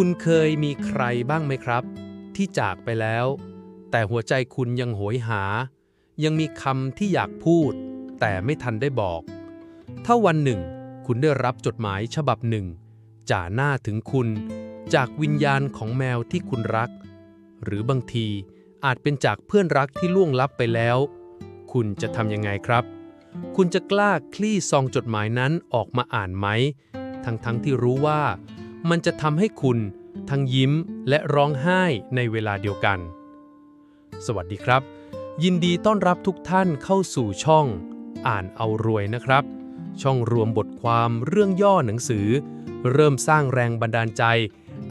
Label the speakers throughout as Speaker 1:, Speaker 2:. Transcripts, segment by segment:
Speaker 1: คุณเคยมีใครบ้างไหมครับ ที่จากไปแล้ว แต่หัวใจคุณยังโหยหา ยังมีคำที่อยากพูด แต่ไม่ทันได้บอก ถ้าวันหนึ่ง คุณได้รับจดหมายฉบับหนึ่งจ่าหน้าถึงคุณ จากวิญญาณของแมวที่คุณรัก หรือบางทีอาจเป็นจากเพื่อนรักที่ล่วงลับไปแล้ว คุณจะทำยังไงครับ คุณจะกล้าคลี่ซองจดหมายนั้นออกมาอ่านไหม ทั้งๆทที่รู้ว่า มันจะทำให้คุณทั้งยิ้มและร้องไห้ในเวลาเดียวกัน สวัสดีครับ ยินดีต้อนรับทุกท่านเข้าสู่ช่อง อ่านเอารวยนะครับ ช่องรวมบทความเรื่องย่อหนังสือ เริ่มสร้างแรงบันดาลใจ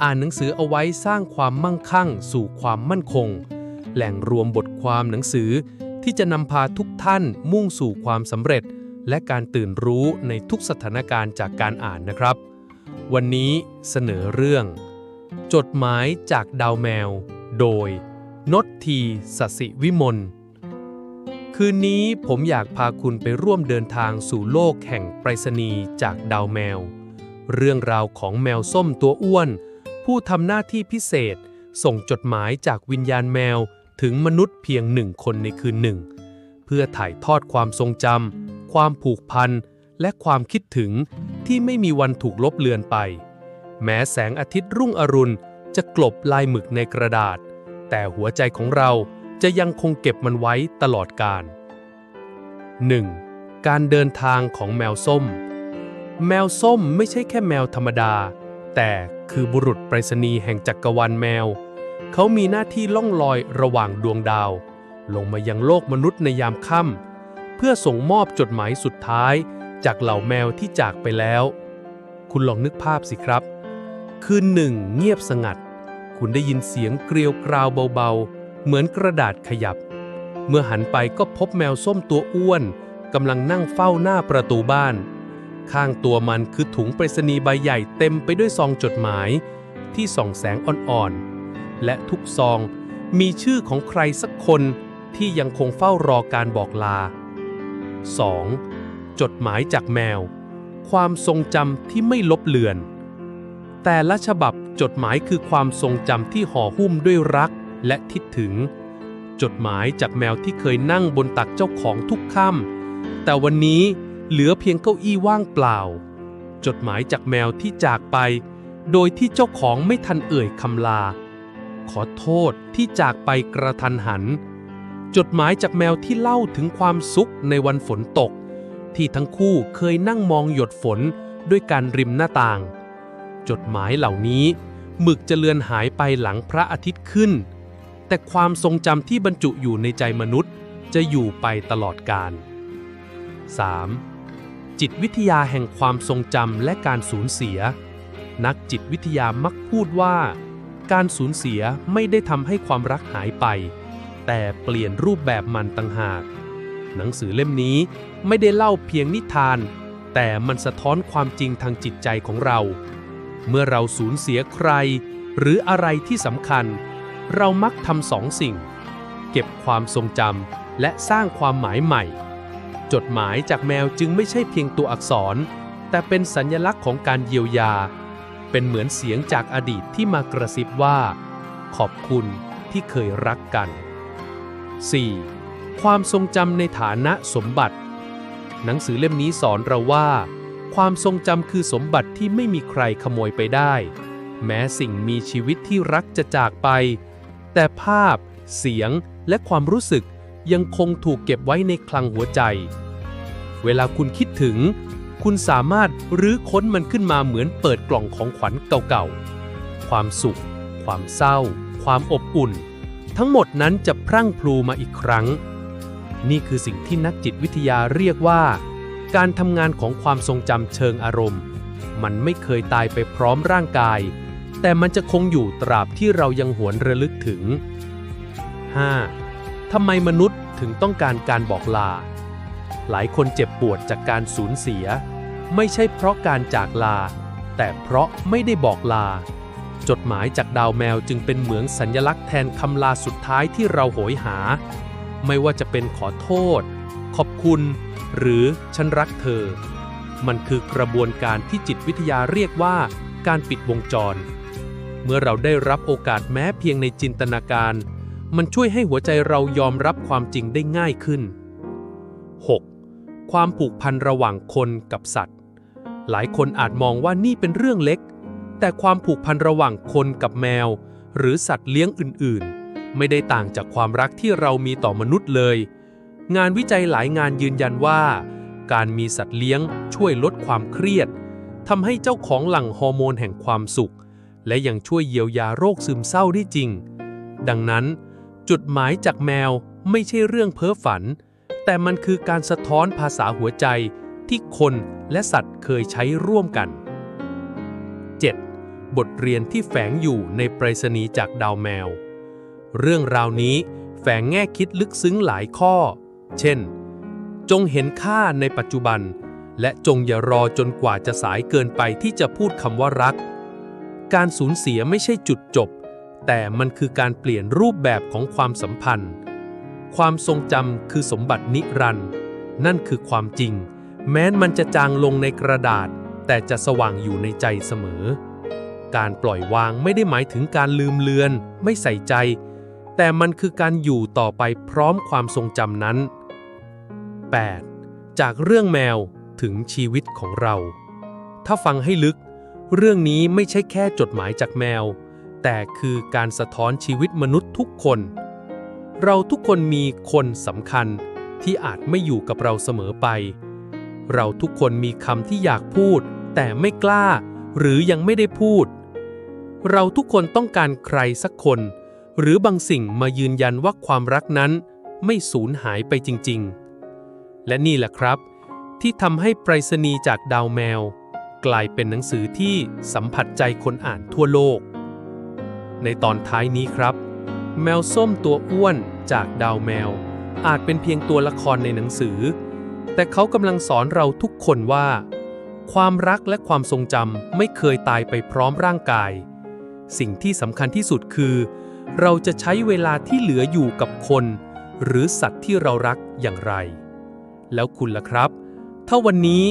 Speaker 1: อ่านหนังสือเอาไว้สร้างความมั่งคั่ง สู่ความมั่นคง แหล่งรวมบทความหนังสือที่จะนำพาทุกท่านมุ่งสู่ความสำเร็จ และการตื่นรู้ในทุกสถานการณ์จากการอ่านนะครับ วันนี้เสนอเรื่อง จดหมายจากดาวแมว โดยนตทีสสิวิมล คืนนี้ผมอยากพาคุณไปร่วมเดินทางสู่โลกแห่งไปรษณีย์จากดาวแมว เรื่องราวของแมวส้มตัวอ้วน ผู้ทำหน้าที่พิเศษ ส่งจดหมายจากวิญญาณแมวถึงมนุษย์เพียงหนึ่งคนในคืนหนึ่ง เพื่อถ่ายทอดความทรงจำความผูกพัน และความคิดถึงที่ไม่มีวันถูกลบเลือนไป แม้แสงอาทิตย์รุ่งอรุณจะกลบลายหมึกในกระดาษ แต่หัวใจของเราจะยังคงเก็บมันไว้ตลอดกาล 1. การเดินทางของแมวส้ม แมวส้มไม่ใช่แค่แมวธรรมดา แต่คือบุรุษไปรษณีย์แห่งจักรวาลแมว เขามีหน้าที่ล่องลอยระหว่างดวงดาว ลงมายังโลกมนุษย์ในยามค่ำเพื่อส่งมอบจดหมายสุดท้าย จากเหล่าแมวที่จากไปแล้ว คุณลองนึกภาพสิครับ คืนหนึ่งเงียบสงัด คุณได้ยินเสียงเกลียวกราวเบาๆ เหมือนกระดาษขยับ เมื่อหันไปก็พบแมวส้มตัวอ้วนกำลังนั่งเฝ้าหน้าประตูบ้าน ข้างตัวมันคือถุงไปรษณีย์ใบใหญ่เต็มไปด้วยซองจดหมาย ที่ส่องแสงอ่อนๆ และทุกซองมีชื่อของใครสักคนที่ยังคงเฝ้ารอการบอกลา 2. จดหมายจากแมว ความทรงจำที่ไม่ลบเลือน แต่ละฉบับจดหมายคือความทรงจำที่ห่อหุ้มด้วยรักและคิดถึง จดหมายจากแมวที่เคยนั่งบนตักเจ้าของทุกค่ำแต่วันนี้เหลือเพียงเก้าอี้ว่างเปล่า จดหมายจากแมวที่จากไป โดยที่เจ้าของไม่ทันเอ่ยคำลา ขอโทษที่จากไปกระทันหัน จดหมายจากแมวที่เล่าถึงความสุขในวันฝนตก ที่ทั้งคู่เคยนั่งมองหยดฝนด้วยการริมหน้าต่าง จดหมายเหล่านี้หมึกจะเลือนหายไปหลังพระอาทิตย์ขึ้น แต่ความทรงจำที่บรรจุอยู่ในใจมนุษย์จะอยู่ไปตลอดกาล 3. จิตวิทยาแห่งความทรงจำและการสูญเสีย นักจิตวิทยามักพูดว่า การสูญเสียไม่ได้ทำให้ความรักหายไป แต่เปลี่ยนรูปแบบมันต่างหาก หนังสือเล่มนี้ ไม่ได้เล่าเพียงนิทาน แต่มันสะท้อนความจริงทางจิตใจของเรา เมื่อเราสูญเสียใคร หรืออะไรที่สำคัญ เรามักทำสองสิ่ง เก็บความทรงจำและสร้างความหมายใหม่ จดหมายจากแมวจึงไม่ใช่เพียงตัวอักษร แต่เป็นสัญลักษณ์ของการเยียวยา เป็นเหมือนเสียงจากอดีตที่มากระซิบว่า ขอบคุณที่เคยรักกัน 4. ความทรงจำในฐานะสมบัติ หนังสือเล่มนี้สอนเราว่า ความทรงจำคือสมบัติที่ไม่มีใครขโมยไปได้ แม้สิ่งมีชีวิตที่รักจะจากไป แต่ภาพ เสียงและความรู้สึกยังคงถูกเก็บไว้ในคลังหัวใจ เวลาคุณคิดถึง คุณสามารถรื้อค้นมันขึ้นมาเหมือนเปิดกล่องของขวัญเก่าๆ ความสุข ความเศร้า ความอบอุ่น ทั้งหมดนั้นจะพรั่งพลูมาอีกครั้ง นี่คือสิ่งที่นักจิตวิทยาเรียกว่า การทำงานของความทรงจำเชิงอารมณ์ มันไม่เคยตายไปพร้อมร่างกาย แต่มันจะคงอยู่ตราบที่เรายังหวนระลึกถึง 5. ทำไมมนุษย์ถึงต้องการการบอกลา หลายคนเจ็บปวดจากการสูญเสีย ไม่ใช่เพราะการจากลา แต่เพราะไม่ได้บอกลา จดหมายจากดาวแมวจึงเป็นเหมือนสัญลักษณ์แทนคำลาสุดท้ายที่เราโหยหา ไม่ว่าจะเป็นขอโทษ ขอบคุณ หรือฉันรักเธอ มันคือกระบวนการที่จิตวิทยาเรียกว่า การปิดวงจร เมื่อเราได้รับโอกาสแม้เพียงในจินตนาการ มันช่วยให้หัวใจเรายอมรับความจริงได้ง่ายขึ้น 6. ความผูกพันระหว่างคนกับสัตว์ หลายคนอาจมองว่านี่เป็นเรื่องเล็ก แต่ความผูกพันระหว่างคนกับแมว หรือสัตว์เลี้ยงอื่นๆ ไม่ได้ต่างจากความรักที่เรามีต่อมนุษย์เลย งานวิจัยหลายงานยืนยันว่า การมีสัตว์เลี้ยงช่วยลดความเครียดทำให้เจ้าของหลั่งฮอร์โมนแห่งความสุข และยังช่วยเยียวยาโรคซึมเศร้าได้จริง ดังนั้น จุดหมายจากแมวไม่ใช่เรื่องเพ้อฝัน แต่มันคือการสะท้อนภาษาหัวใจที่คนและสัตว์เคยใช้ร่วมกัน 7. บทเรียนที่แฝงอยู่ในปรษณีจากดาวแมว เรื่องราวนี้แฝงแง่คิดลึกซึ้งหลายข้อ เช่น จงเห็นค่าในปัจจุบัน และจงอย่ารอจนกว่าจะสายเกินไปที่จะพูดคำว่ารัก การสูญเสียไม่ใช่จุดจบ แต่มันคือการเปลี่ยนรูปแบบของความสัมพันธ์ ความทรงจำคือสมบัตินิรันดร์นั่นคือความจริง แม้นมันจะจางลงในกระดาษ แต่จะสว่างอยู่ในใจเสมอ การปล่อยวางไม่ได้หมายถึงการลืมเลือน ไม่ใส่ใจ แต่มันคือการอยู่ต่อไปพร้อมความทรงจำนั้น 8. จากเรื่องแมวถึงชีวิตของเรา ถ้าฟังให้ลึก เรื่องนี้ไม่ใช่แค่จดหมายจากแมว แต่คือการสะท้อนชีวิตมนุษย์ทุกคน เราทุกคนมีคนสำคัญที่อาจไม่อยู่กับเราเสมอไป เราทุกคนมีคำที่อยากพูด แต่ไม่กล้า หรือยังไม่ได้พูด เราทุกคนต้องการใครสักคน หรือบางสิ่งมายืนยันว่าความรักนั้นไม่สูญหายไปจริง ๆ และนี่แหละครับ ที่ทำให้ไปรษณีจากดาวแมว กลายเป็นหนังสือที่สัมผัสใจคนอ่านทั่วโลก ในตอนท้ายนี้ครับ แมวส้มตัวอ้วนจากดาวแมว อาจเป็นเพียงตัวละครในหนังสือ แต่เขากำลังสอนเราทุกคนว่า ความรักและความทรงจำไม่เคยตายไปพร้อมร่างกาย สิ่งที่สำคัญที่สุดคือ เราจะใช้เวลาที่เหลืออยู่กับคน หรือสัตว์ที่เรารักอย่างไร แล้วคุณล่ะครับ ถ้าวันนี้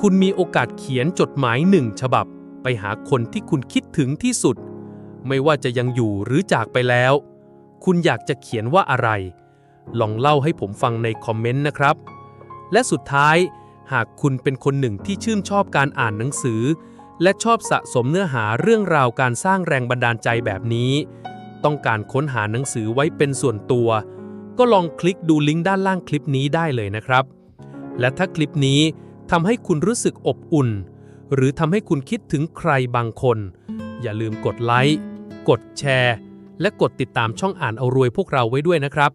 Speaker 1: คุณมีโอกาสเขียนจดหมายหนึ่งฉบับ ไปหาคนที่คุณคิดถึงที่สุด ไม่ว่าจะยังอยู่หรือจากไปแล้ว คุณอยากจะเขียนว่าอะไร ลองเล่าให้ผมฟังในคอมเมนต์นะครับ และสุดท้ายหากคุณเป็นคนหนึ่งที่ชื่นชอบการอ่านหนังสือ และชอบสะสมเนื้อหาเรื่องราวการสร้างแรงบันดาลใจแบบนี้ ต้องการค้นหาหนังสือไว้เป็นส่วนตัว ก็ลองคลิกดูลิงก์ด้านล่างคลิปนี้ได้เลยนะครับ และถ้าคลิปนี้ทำให้คุณรู้สึกอบอุ่น หรือทำให้คุณคิดถึงใครบางคน อย่าลืมกดไลค์กดแชร์ และกดติดตามช่องอ่านเอารวยพวกเราไว้ด้วยนะครับ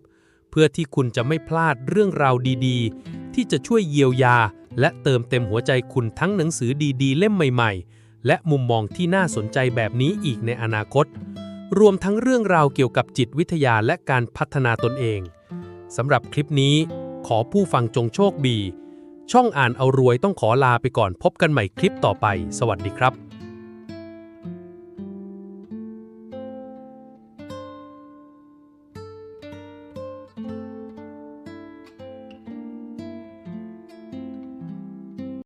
Speaker 1: เพื่อที่คุณจะไม่พลาดเรื่องราวดีๆ ที่จะช่วยเยียวยา และเติมเต็มหัวใจคุณทั้งหนังสือดีๆ เล่มใหม่ ๆ และมุมมองที่น่าสนใจแบบนี้อีกในอนาคต รวมทั้งเรื่องราวเกี่ยวกับจิตวิทยาและการพัฒนาตนเองสำหรับคลิปนี้ขอผู้ฟังจงโชคดี ช่องอ่านเอารวยต้องขอลาไปก่อนพบกันใหม่คลิปต่อไป สวัสดีครับ